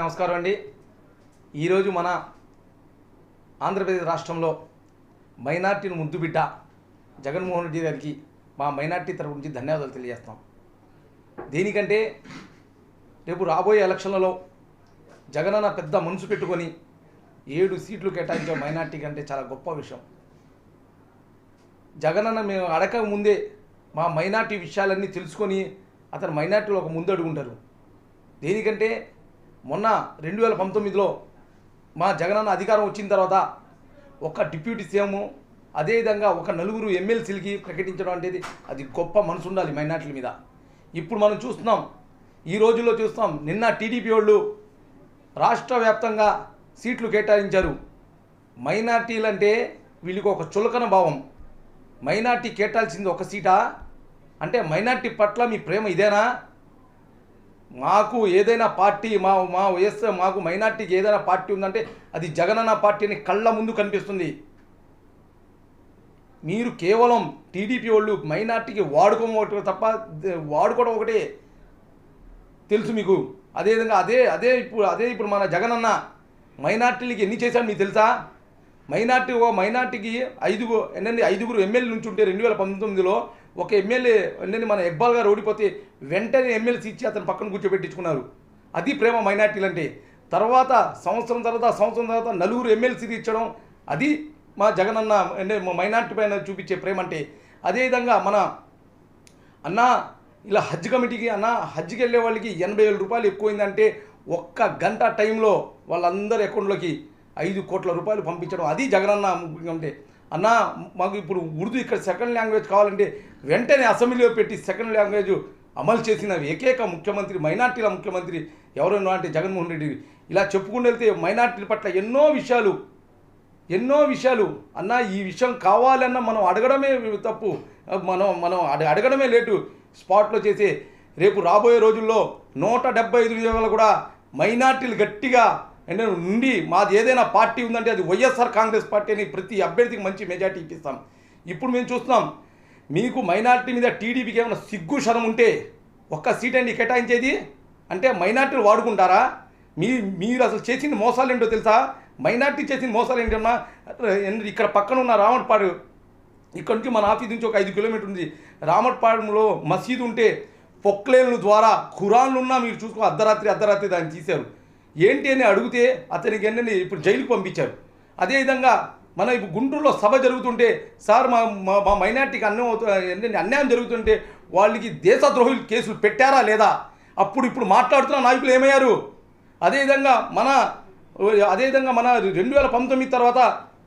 నమస్కారం అండి. ఈరోజు మన ఆంధ్రప్రదేశ్ రాష్ట్రంలో మైనార్టీని ముద్దుబిడ్డ జగన్మోహన్ రెడ్డి గారికి మా మైనార్టీ తరపు నుంచి ధన్యవాదాలు తెలియజేస్తాం దేనికంటే రేపు రాబోయే ఎలక్షన్లలో జగనన్న పెద్ద మనసు పెట్టుకొని ఏడు సీట్లు కేటాయించే మైనార్టీ కంటే చాలా గొప్ప విషయం. జగనన్న మేము అడక ముందే మా మైనార్టీ విషయాలన్నీ తెలుసుకొని అతను మైనార్టీలో ఒక ముందడుగుంటారు. దేనికంటే మొన్న రెండు వేల పంతొమ్మిదిలో మా జగనన్న అధికారం వచ్చిన తర్వాత ఒక డిప్యూటీ సీఎం అదేవిధంగా ఒక నలుగురు ఎమ్మెల్సీలకి ప్రకటించడం అనేది అది గొప్ప మనసు ఉండాలి మైనార్టీల మీద. ఇప్పుడు మనం చూస్తున్నాం ఈ రోజుల్లో చూస్తాం నిన్న టీడీపీ వాళ్ళు రాష్ట్ర వ్యాప్తంగా సీట్లు కేటాయించారు. మైనార్టీలు అంటే వీళ్ళకి ఒక చులకన భావం. మైనార్టీ కేటాల్సింది ఒక సీటా? అంటే మైనార్టీ పట్ల మీ ప్రేమ ఇదేనా? మాకు ఏదైనా పార్టీ మా మా వైఎస్ మాకు మైనార్టీకి ఏదైనా పార్టీ ఉందంటే అది జగనన్న పార్టీ అని కళ్ళ ముందు కనిపిస్తుంది. మీరు కేవలం టీడీపీ వాళ్ళు మైనార్టీకి వాడుకోవడం ఒకటి తప్ప వాడుకోవడం ఒకటే తెలుసు మీకు. అదేవిధంగా అదే అదే ఇప్పుడు అదే ఇప్పుడు మన జగనన్న మైనార్టీలకి ఎన్ని చేశాడు మీకు తెలుసా? మైనార్టీ ఓ మైనార్టీకి ఐదుగు ఏంటంటే ఐదుగురు ఎమ్మెల్యే నుంచి ఉంటే రెండు వేల పంతొమ్మిదిలో ఒక ఎమ్మెల్యే ఏంటంటే మన ఇక్బాల్ గారు ఓడిపోతే వెంటనే ఎమ్మెల్సీ ఇచ్చి అతను పక్కన కూర్చోబెట్టించుకున్నారు. అది ప్రేమ మైనార్టీలు అంటే. తర్వాత సంవత్సరం తర్వాత సంవత్సరం తర్వాత నలుగురు ఎమ్మెల్సీలు ఇచ్చడం అది మా జగనన్న అంటే మా మైనార్టీ పైన చూపించే ప్రేమ అంటే. అదేవిధంగా మన అన్న ఇలా హజ్ కమిటీకి అన్న హజ్కి వెళ్ళే వాళ్ళకి ఎనభై వేల రూపాయలు ఎక్కువైందంటే ఒక్క గంట టైంలో వాళ్ళందరి అకౌంట్లోకి ఐదు కోట్ల రూపాయలు పంపించడం. అది జగనన్న ఉంటే అన్న మాకు ఇప్పుడు ఉర్దూ ఇక్కడ సెకండ్ లాంగ్వేజ్ కావాలంటే వెంటనే అసెంబ్లీలో పెట్టి సెకండ్ లాంగ్వేజ్ అమలు చేసిన ఏకైక ముఖ్యమంత్రి మైనార్టీల ముఖ్యమంత్రి ఎవరైనా అంటే జగన్మోహన్ రెడ్డి. ఇలా చెప్పుకుంటూ వెళ్తే మైనార్టీల పట్ల ఎన్నో విషయాలు ఎన్నో విషయాలు. అన్న ఈ విషయం కావాలన్న మనం అడగడమే తప్పు. మనం మనం అడ అడగడమే లేటు. స్పాట్లో చేసే రేపు రాబోయే రోజుల్లో నూట డెబ్బై ఐదు కూడా మైనార్టీలు గట్టిగా అంటే నుండి మాది ఏదైనా పార్టీ ఉందంటే అది వైఎస్ఆర్ కాంగ్రెస్ పార్టీ అని ప్రతి అభ్యర్థికి మంచి మెజార్టీ ఇప్పిస్తాం. ఇప్పుడు మేము చూస్తున్నాం మీకు మైనార్టీ మీద టీడీపీకి ఏమైనా సిగ్గు శరం ఉంటే ఒక్క సీట్ అండి కేటాయించేది? అంటే మైనార్టీలు వాడుకుంటారా? మీ మీరు అసలు చేసిన మోసాలు ఏంటో తెలుసా? మైనార్టీ చేసిన మోసాలు ఏంటన్నా ఇక్కడ పక్కన ఉన్న రామట్పాడు ఇక్కడ నుంచి మన ఆఫీస్ నుంచి ఒక ఐదు కిలోమీటర్ ఉంది. రామట్పాడులో మసీదు ఉంటే పొక్లేన్ల ద్వారా ఖురాన్లు ఉన్నా మీరు చూసుకో అర్ధరాత్రి అర్ధరాత్రి దాన్ని తీశారు. ఏంటి అని అడిగితే అతనికి ఎన్నని ఇప్పుడు జైలుకు పంపించారు. అదేవిధంగా మన ఇప్పుడు గుంటూరులో సభ జరుగుతుంటే సార్ మా మా మా మైనార్టీకి అన్నం అవుతుంది అన్యాయం జరుగుతుంటే వాళ్ళకి దేశద్రోహులు కేసులు పెట్టారా లేదా? అప్పుడు ఇప్పుడు మాట్లాడుతున్న నాయకులు ఏమయ్యారు? అదేవిధంగా మన అదేవిధంగా మన రెండు వేల పంతొమ్మిది తర్వాత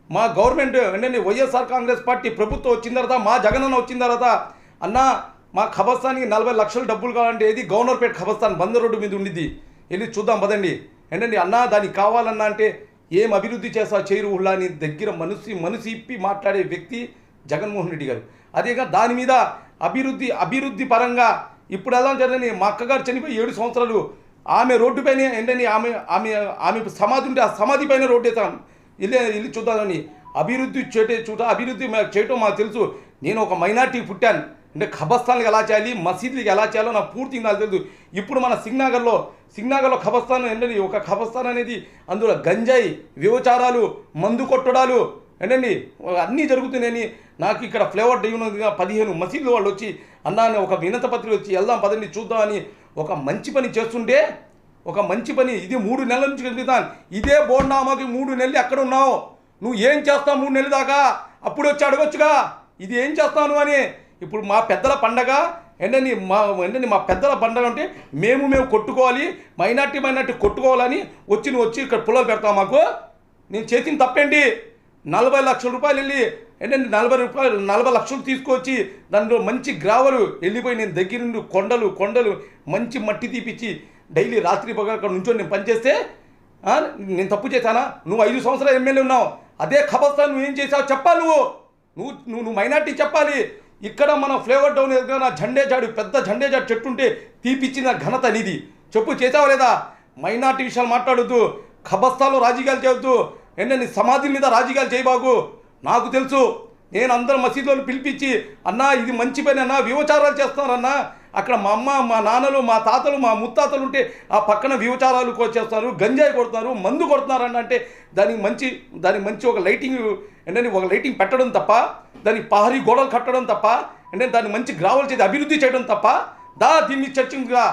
మా గవర్నమెంట్ ఏంటంటే వైఎస్ఆర్ కాంగ్రెస్ పార్టీ ప్రభుత్వం వచ్చిన తర్వాత మా జగనన్న వచ్చిన తర్వాత అన్న మా ఖబర్స్థాన్కి నలభై లక్షల డబ్బులు కావాలంటే ఏది? గవర్నర్పేట ఖబర్స్థాన్ బందర్ రోడ్డు మీద ఉండిద్ది. వెళ్ళి చూద్దాం పదండి. ఏంటండి అన్నా దానికి కావాలన్నా అంటే ఏం అభివృద్ధి చేస్తావు? చేరు అని దగ్గర మనసు మనసు ఇప్పి మాట్లాడే వ్యక్తి జగన్మోహన్ రెడ్డి గారు. అదేగా దాని మీద అభివృద్ధి అభివృద్ధి పరంగా ఇప్పుడు ఎలా జరిగింది? మా అక్కగారు చనిపోయి ఏడు సంవత్సరాలు ఆమె రోడ్డు పైన ఏంటని ఆమె ఆమె ఆమె సమాధి ఉంటే ఆ సమాధి పైన రోడ్డు వేస్తాం ఇల్లు ఇల్లు చూద్దామని. అభివృద్ధి చేటే చూట అభివృద్ధి చేయటం మాకు తెలుసు. నేను ఒక మైనార్టీ పుట్టాను. అంటే ఖబస్థాన్కి ఎలా చేయాలి? మసీదులకి ఎలా చేయాలో నాకు పూర్తిగా నాకు తెలియదు ఇప్పుడు మన సింగ్నగర్లో సింగ్నగర్లో ఖబస్థాన్ ఏంటండి? ఒక ఖబస్థాన్ అనేది అందులో గంజాయి వ్యవచారాలు మందు కొట్టడాలు ఏంటండి? అన్నీ జరుగుతున్నాయని. నాకు ఇక్కడ ఫ్లేవర్ డైవ్గా పదిహేను మసీదులు వాళ్ళు వచ్చి అన్నా ఒక వినత పత్రిక వచ్చి వెళ్దాం పదండి చూద్దామని ఒక మంచి పని చేస్తుంటే ఒక మంచి పని ఇది మూడు నెలల నుంచి కనిపిస్తాను ఇదే బోర్నామాకి మూడు నెలలు ఎక్కడ ఉన్నావు? నువ్వు ఏం చేస్తావు మూడు నెలల దాకా? అప్పుడు వచ్చి అడగొచ్చుగా. ఇది ఏం చేస్తాను అని. ఇప్పుడు మా పెద్దల పండగ ఏంటని మా ఏంటని మా పెద్దల పండగ అంటే మేము మేము కొట్టుకోవాలి మైనార్టీ మైనార్టీ కొట్టుకోవాలని వచ్చి నువ్వు వచ్చి ఇక్కడ పుల్లలు పెడతావు మాకు. నేను చేసిన తప్పేంటి? నలభై లక్షల రూపాయలు వెళ్ళి ఏంటంటే నలభై రూపాయలు నలభై లక్షలు తీసుకొచ్చి దాంట్లో మంచి గ్రావలు వెళ్ళిపోయి నేను దగ్గర నుండి కొండలు కొండలు మంచి మట్టి తీపిచ్చి డైలీ రాత్రి పగ అక్కడ నుంచొని నేను పనిచేస్తే నేను తప్పు చేశానా? నువ్వు ఐదు సంవత్సరాలు ఎమ్మెల్యే ఉన్నావు. అదే ఖబస్తా నువ్వు ఏం చేసావు చెప్పాలి నువ్వు నువ్వు. నువ్వు నువ్వు మైనార్టీ చెప్పాలి. ఇక్కడ మన ఫ్లేవర్ డౌన్ ఎదురుగా జండే జాడు పెద్ద జెండే జాడు చెట్టు ఉంటే తీపిచ్చిన ఘనత నీది. చెప్పు చేసావా లేదా? మైనార్టీ విషయాలు మాట్లాడుతూ ఖబస్తాలో రాజకీయాలు చేయొద్దు. ఏంటంటే సమాధి మీద రాజకీయాలు చేయబాకు? నాకు తెలుసు. నేను అందరు మసీదులను పిలిపించి అన్నా ఇది మంచి పని అన్నా వ్యవచారాలు చేస్తున్నారన్నా. అక్కడ మా అమ్మ మా నాన్నలు మా తాతలు మా ముత్తాతలు ఉంటే ఆ పక్కన వ్యవచారాలు చేస్తున్నారు గంజాయి కొడుతున్నారు మందు కొడుతున్నారన్న అంటే దానికి మంచి దానికి మంచి ఒక లైటింగ్ ఏంటంటే ఒక లైటింగ్ పెట్టడం తప్ప దానికి పహరీ గోడలు కట్టడం తప్ప అంటే దాన్ని మంచి గ్రావల్ చేసి అభివృద్ధి చేయడం తప్ప దా దీన్ని చర్చించుగా.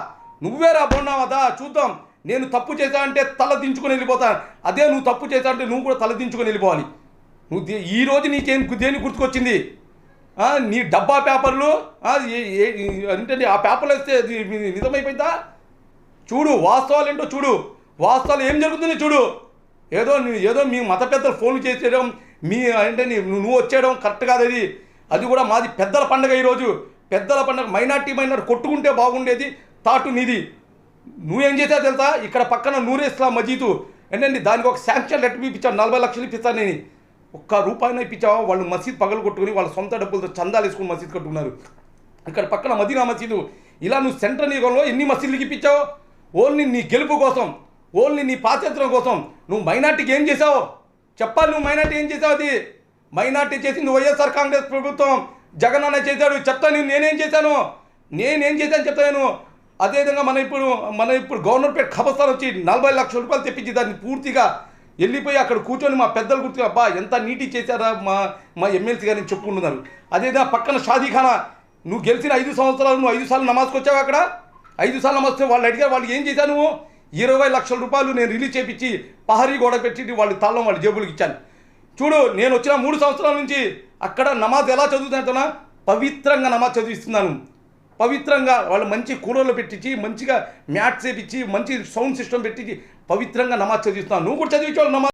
నువ్వేరా బొన్నావా దా చూద్దాం. నేను తప్పు చేశా అంటే తల దించుకొని వెళ్ళిపోతాను అదే నువ్వు తప్పు చేశా అంటే నువ్వు కూడా తల దించుకొని వెళ్ళిపోవాలి. నువ్వు ఈ రోజు నీకేం దేని గుర్తుకొచ్చింది? నీ డబ్బా పేపర్లు అంటే ఆ పేపర్లు వేస్తే అది నిజమైపోయిందా? చూడు వాస్తవాలు ఏంటో చూడు. వాస్తవాలు ఏం జరుగుతుంది చూడు. ఏదో ఏదో మీ మత పెద్దలు ఫోన్లు చేసేయడం మీ అంటే నీ- నువ్వు వచ్చేయడం కరెక్ట్ కాదు అది. అది కూడా మాది పెద్దల పండగ ఈరోజు. పెద్దల పండగ మైనార్టీ మైనార్టీ కొట్టుకుంటే బాగుండేది తాటు నీది. నువ్వేం చేసావు తెలుసా? ఇక్కడ పక్కన నూరే ఇస్లాం మజీదు. ఏంటండి దానికి ఒక శాంక్షన్ లెటర్ ఇప్పించాను నలభై లక్షలు ఇప్పిస్తాను నేను. ఒక్క రూపాయిన ఇప్పించావా? వాళ్ళు మసీద్ పగలు కొట్టుకుని వాళ్ళ సొంత డబ్బులతో చందాలు వేసుకుని మసీద్ కట్టుకున్నారు. ఇక్కడ పక్కన మదీనా మసీదు. ఇలా నువ్వు సెంట్రల్ నియోగంలో ఎన్ని మసీదులకి ఇప్పించావు? ఓన్లీ నీ గెలుపు కోసం ఓన్లీ నీ పాత్ర కోసం. నువ్వు మైనార్టీకి ఏం చేసావు? చెప్పాలి నువ్వు మైనార్టీ ఏం చేసావు అది? మైనార్టీ చేసింది వైఎస్ఆర్ కాంగ్రెస్ ప్రభుత్వం జగన్ అన్న చేశాడు చెప్తాను నేనేం చేశాను? నేనేం చేశాను చెప్తాను అదేవిధంగా మన ఇప్పుడు మన ఇప్పుడు గవర్నమెంట్ ఖబర్స్థాన్ వచ్చి నలభై లక్షల రూపాయలు తెప్పించి దాన్ని పూర్తిగా వెళ్ళిపోయి అక్కడ కూర్చొని మా పెద్దలు గుర్తుగా అబ్బా ఎంత నీటి చేశారా మా మా ఎమ్మెల్సీ గారిని చెప్పుకుంటున్నారు. అదేవిధంగా పక్కన షాదీఖానా నువ్వు గెలిచిన ఐదు సంవత్సరాలు నువ్వు ఐదు సార్లు నమాజ్కి వచ్చావు అక్కడ? ఐదు సార్లు నమాజ్ వాళ్ళు అడిగారు వాళ్ళు ఏం చేశాను నువ్వు? ఇరవై లక్షల రూపాయలు నేను రిలీజ్ చేపించి పహరీ గోడ పెట్టి వాళ్ళ తాళం వాళ్ళ జేబులకు ఇచ్చాను. చూడు నేను వచ్చిన మూడు సంవత్సరాల నుంచి అక్కడ నమాజ్ ఎలా చదువుతున్నా పవిత్రంగా నమాజ్ చదివిస్తున్నాను. పవిత్రంగా వాళ్ళు మంచి కూరలు పెట్టించి మంచిగా మ్యాట్స్ వేపించి మంచి సౌండ్ సిస్టమ్ పెట్టించి పవిత్రంగా నమాజ్ చదివిస్తున్నాను. నువ్వు కూడా చదివించావు నమాజ్